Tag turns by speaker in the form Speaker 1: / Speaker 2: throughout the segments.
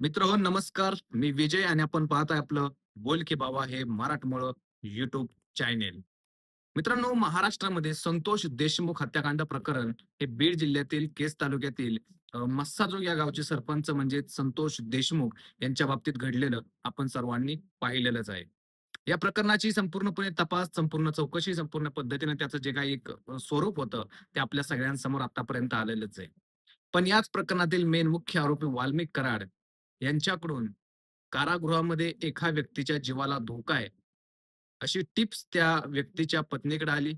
Speaker 1: मित्र हो नमस्कार. मी विजय आणि आपण पाहत आहे आपलं बोल की बाबा हे मराठमोळं युट्यूब चॅनेल मित्रांनो महाराष्ट्रामध्ये संतोष देशमुख हत्याकांड प्रकरण हे बीड जिल्ह्यातील केस तालुक्यातील मस्साजोग या गावचे सरपंच म्हणजे संतोष देशमुख यांच्या बाबतीत घडलेलं आपण सर्वांनी पाहिलेलंच आहे. या प्रकरणाची संपूर्णपणे तपास संपूर्ण चौकशी संपूर्ण पद्धतीने त्याचं जे काही एक स्वरूप होतं ते आपल्या सगळ्यांसमोर आतापर्यंत आलेलंच आहे. पण याच प्रकरणातील मेन मुख्य आरोपी वाल्मिक कराड यांच्याकडून कारागृहामध्ये एका व्यक्तीच्या जीवाला धोका आहे. अशी टिप्स त्या व्यक्तीच्या पत्नीकडे आली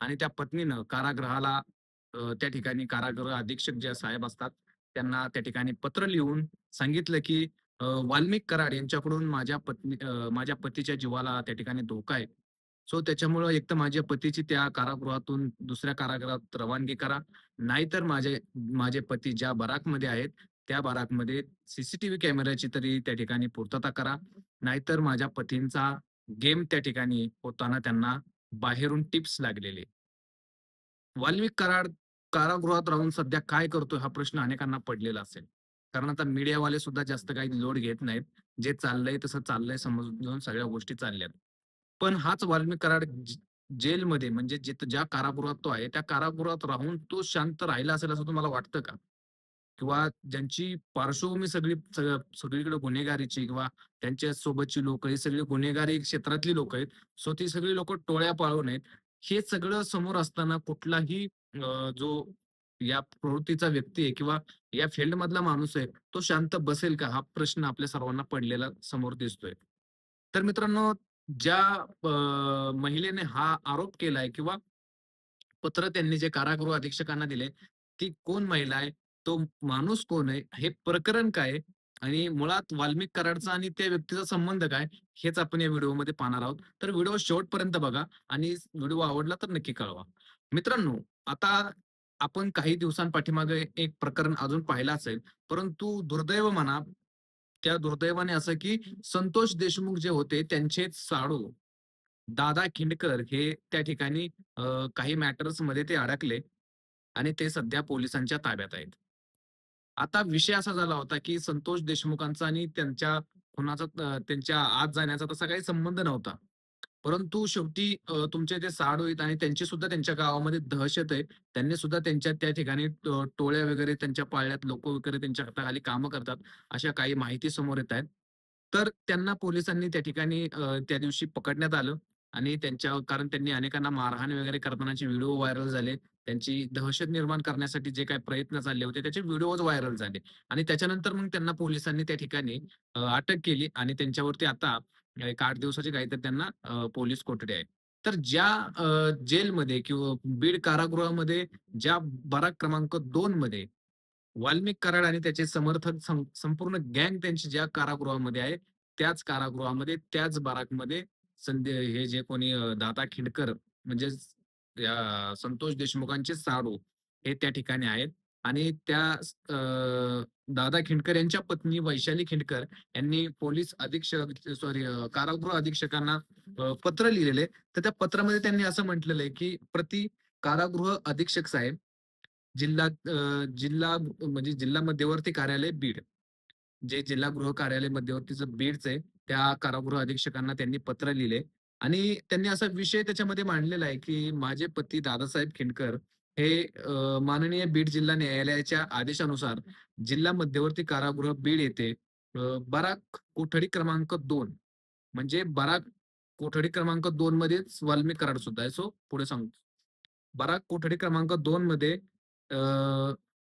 Speaker 1: आणि त्या पत्नीनं कारागृहाला त्या ठिकाणी कारागृह अधीक्षक जे साहेब असतात त्यांना त्या ठिकाणी पत्र लिहून सांगितलं की वाल्मिक कराड यांच्याकडून माझ्या पत्नी माझ्या पतीच्या जीवाला त्या ठिकाणी धोका आहे. सो त्याच्यामुळं एक तर माझ्या पतीची त्या कारागृहातून दुसऱ्या कारागृहात रवानगी करा. नाहीतर माझे माझे पती ज्या बराकमध्ये आहेत त्या बाराकमध्ये सीसीटीव्ही कॅमेऱ्याची तरी त्या ठिकाणी पूर्तता करा. नाहीतर माझ्या पतींचा गेम त्या ठिकाणी होताना त्यांना बाहेरून टिप्स लागलेले. वाल्मिक कराड कारागृहात राहून सध्या काय करतो हा प्रश्न अनेकांना पडलेला असेल. कारण आता मीडियावाले सुद्धा जास्त काही लोड घेत नाहीत. जे चाललंय तसं चाललंय समजून सगळ्या गोष्टी चालल्यात. पण हाच वाल्मिक कराड जेलमध्ये म्हणजे जिथं ज्या कारागृहात तो आहे त्या कारागृहात राहून तो शांत राहिला असेल असं तुम्हाला वाटतं का? किंवा ज्यांची पार्श्वभूमी सगळी सगळीकडे गुन्हेगारीची किंवा त्यांच्या सोबतची लोक ही सगळी गुन्हेगारी क्षेत्रातली लोक आहेत. सो ती सगळी लोक टोळ्या पाळून आहेत. हे सगळं समोर असताना कुठलाही जो या प्रवृत्तीचा व्यक्ती आहे किंवा या फील्ड मधला माणूस आहे तो शांत बसेल का? हा प्रश्न आपल्या सर्वांना पडलेला समोर दिसतोय. तर मित्रांनो ज्या अं, महिलेने हा आरोप केलाय किंवा पत्र त्यांनी जे कारागृह अधीक्षकांना दिले ती कोण महिला आहे? तो माणूस कोण आहे? हे प्रकरण काय आहे? आणि मुळात वाल्मिक कराडचा आणि त्या व्यक्तीचा संबंध काय? हेच आपण या व्हिडिओमध्ये पाहणार आहोत. तर व्हिडिओ शेवटपर्यंत बघा आणि व्हिडिओ आवडला तर नक्की कळवा. मित्रांनो आता आपण काही दिवसांपाठीमागे एक प्रकरण अजून पाहिलं असेल परंतु दुर्दैव म्हणा त्या दुर्दैवाने असं की संतोष देशमुख जे होते त्यांचे साडू दादा खिंडकर हे त्या ठिकाणी अ, काही मॅटर्समध्ये ते अडकले आणि ते सध्या पोलिसांच्या ताब्यात आहेत. आता विषय असा झाला होता की संतोष देशमुखांचा आणि त्यांच्या खुनाचा त्यांच्या आत जाण्याचा तसा काही संबंध नव्हता. परंतु शेवटी तुमचे जे साडू आहेत आणि त्यांची सुद्धा त्यांच्या गावामध्ये दहशत आहे. त्यांनी सुद्धा त्यांच्या त्या ठिकाणी टोळ्या वगैरे त्यांच्या पाळण्यात लोक वगैरे त्यांच्या हाताखाली कामं करतात अशा काही माहिती समोर येत आहेत. तर त्यांना पोलिसांनी त्या ठिकाणी त्या दिवशी पकडण्यात आलं. आणि त्यांच्या कारण त्यांनी अनेकांना मारहाण वगैरे करतानाचे व्हिडिओ व्हायरल झाले. त्यांची दहशत निर्माण करण्यासाठी जे काही प्रयत्न चालले होते त्याचे व्हिडिओज व्हायरल झाले. आणि त्याच्यानंतर मग त्यांना पोलिसांनी त्या ठिकाणी अटक केली आणि त्यांच्यावरती आता एक आठ दिवसाची काहीतरी त्यांना पोलीस कोठडी आहे तर ज्या जेलमध्ये किंवा बीड कारागृहामध्ये ज्या बराक क्रमांक दोन मध्ये वाल्मिक कराड आणि त्याचे समर्थक संपूर्ण गँग त्यांची ज्या कारागृहामध्ये आहे त्याच कारागृहामध्ये त्याच बाराकमध्ये संधी हे जे कोणी दादा खिंडकर म्हणजे संतोष देशमुखांचे साडू हे त्या ठिकाणी आहेत. आणि त्या दादा खिंडकर यांच्या पत्नी वैशाली खिंडकर यांनी पोलीस अधीक्षक सॉरी कारागृह अधीक्षकांना पत्र लिहिलेले. तर त्या पत्रामध्ये त्यांनी असं म्हटलेलं आहे की प्रति कारागृह अधीक्षक साहेब जिल्हा जिल्हा म्हणजे जिल्हा मध्यवर्ती कार्यालय बीड. जे जिल्हा गृह कार्यालय मध्यवर्तीचं बीडचं आहे त्या कारागृह अधीक्षकांना त्यांनी पत्र लिहिले. आणि त्यांनी असा विषय त्याच्यामध्ये मांडलेला आहे की माझे पती दादासाहेब खिंडकर हे माननीय बीड जिल्हा न्यायालयाच्या आदेशानुसार जिल्हा मध्यवर्ती कारागृह बीड येथे बराक कोठडी क्रमांक दोन म्हणजे बराक कोठडी क्रमांक दोन मध्येच वाल्मिक कराड सुद्धा आहे. सो पुढे सांगतो. बराक कोठडी क्रमांक दोन मध्ये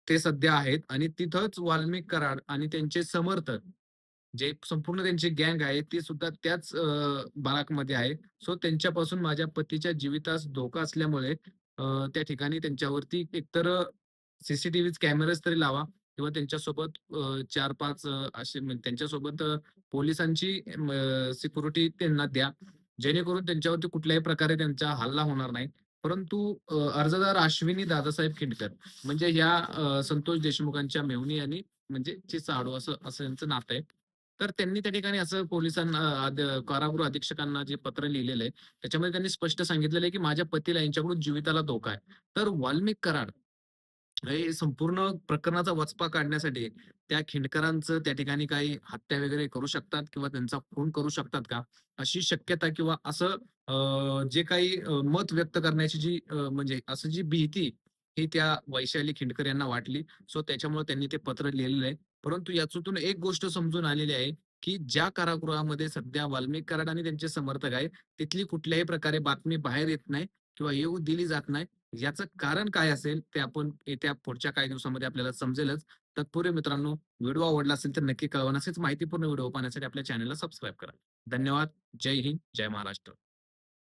Speaker 1: ते सध्या आहेत आणि तिथंच वाल्मिक कराड आणि त्यांचे समर्थक जे संपूर्ण त्यांची गँग आहे ती सुद्धा त्याच बाराकमध्ये आहे. सो त्यांच्यापासून माझ्या पतीच्या जीवितास धोका असल्यामुळे त्या ठिकाणी त्यांच्यावरती एकतर सीसीटीव्ही कॅमेराज तरी लावा किंवा त्यांच्यासोबत चार पाच असे म्हणजे त्यांच्यासोबत पोलिसांची सिक्युरिटी त्यांना द्या. जेणेकरून त्यांच्यावरती कुठल्याही प्रकारे त्यांचा हल्ला होणार नाही. परंतु अर्जदार अश्विनी दादासाहेब खिंडकर म्हणजे या संतोष देशमुखांच्या मेहुणी आणि म्हणजे चिसाडू असं असं यांचं नातं आहे. तर त्यांनी त्या ठिकाणी असं पोलिसांना कारागृह अधीक्षकांना जे पत्र लिहिलेलं आहे त्याच्यामध्ये त्यांनी स्पष्ट सांगितलेलं आहे की माझ्या पतीला यांच्याकडून जीविताला धोका आहे तर वाल्मिक कराड हे संपूर्ण प्रकरणाचा वचपा काढण्यासाठी त्या खिंडकरांचं त्या ठिकाणी काही हत्या वगैरे करू शकतात किंवा त्यांचा खून करू शकतात का? अशी शक्यता किंवा असं जे काही मत व्यक्त करण्याची जी म्हणजे असं जी भीती ही त्या वैशाली खिंडकर यांना वाटली. सो त्याच्यामुळे त्यांनी ते पत्र लिहिलेलं आहे. परंतु याच्यातून एक गोष्ट समजून आलेली आहे, की ज्या कारागृहामध्ये सध्या वाल्मिक कराड आणि त्यांचे समर्थक आहेत, तिथली कुठल्याही प्रकारे बातमी बाहेर येत नाही किंवा येऊ दिली जात नाही. याचं कारण काय असेल ते आपण येत्या पुढच्या काही दिवसामध्ये आपल्याला समजेलच. तत्पूर्वी मित्रांनो, व्हिडिओ आवडला असेल तर नक्की कळवा. असेच माहितीपूर्ण व्हिडिओ पाहण्यासाठी आपल्या चॅनलला सबस्क्राईब करा. धन्यवाद. जय हिंद, जय महाराष्ट्र.